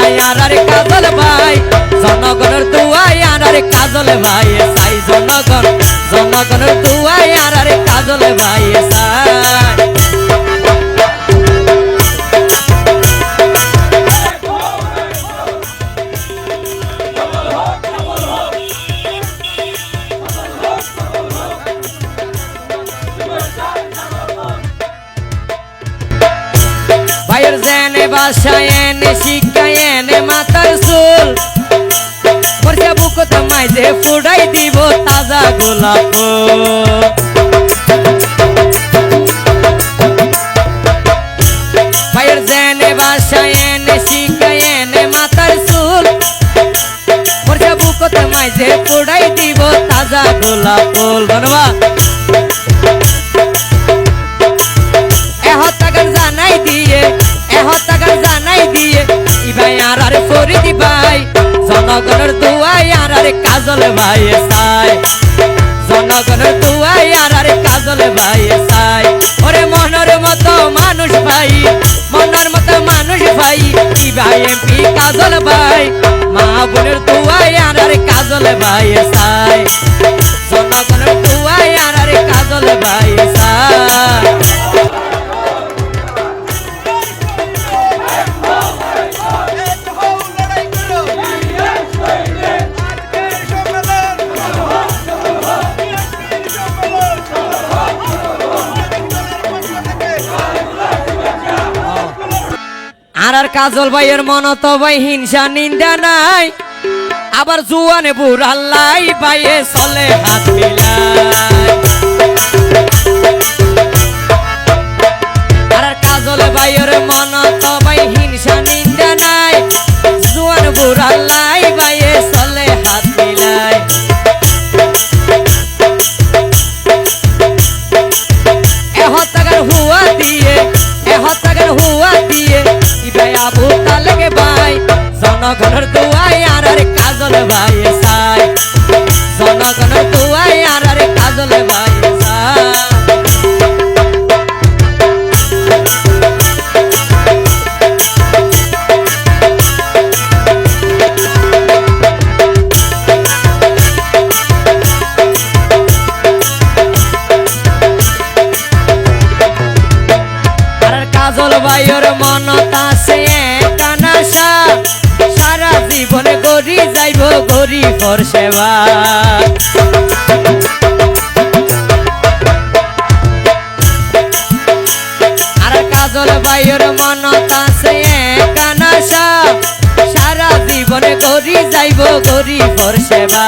আয়ারে কাজল ভাই, জনগণের দুয়াই আনারে কাজল ভাই সাই জনগণ, জনগণের দুয়াই আনারে কাজল ভাই। ভাইয়ের জেনে বাসায় এনে শিক্ষায় এনে মাথার চুল। পরশা বুকতে মাইজে ফুডাই দিব তাজা গোলাপ। জেনে এনে চুল। বুকতে ফুডাই দিব তাজা গোলাপ ফুল। ধন্যবাদ। জনগণের দুয়াই আর আরে কাজল ভাই সাই। জনগণের দুয়াই আর আরে কাজল ভাই সাই। ওরে মনের মতো মানুষ ভাই, মনের মতো মানুষ ভাই ইভাই এমপি কাজল ভাই? মা বোনের দুয়াই আর আরে কাজল ভাই সাই। জনগণের দুয়াই আর আর আর কাজল ভাইয়ের মন তো ভাই হিংসা, নিন্দা নাই। আবার জুয়ানে বুড়াল্লাই ভাইয়ে চলে হাত মিলাই। জনগণের দুয়াই আর আরে কাজল ভাই সাই জনগণের দুয়াই আর আরে কাজল ভাই সাই কাজল ভাইয়ের মনত আছে গড়ি যাইব গরিবর সেবা। আর কাজল ভাইয়ের মনত আছে কানাসা সারা জীবনে করি যাইব গরিবর সেবা।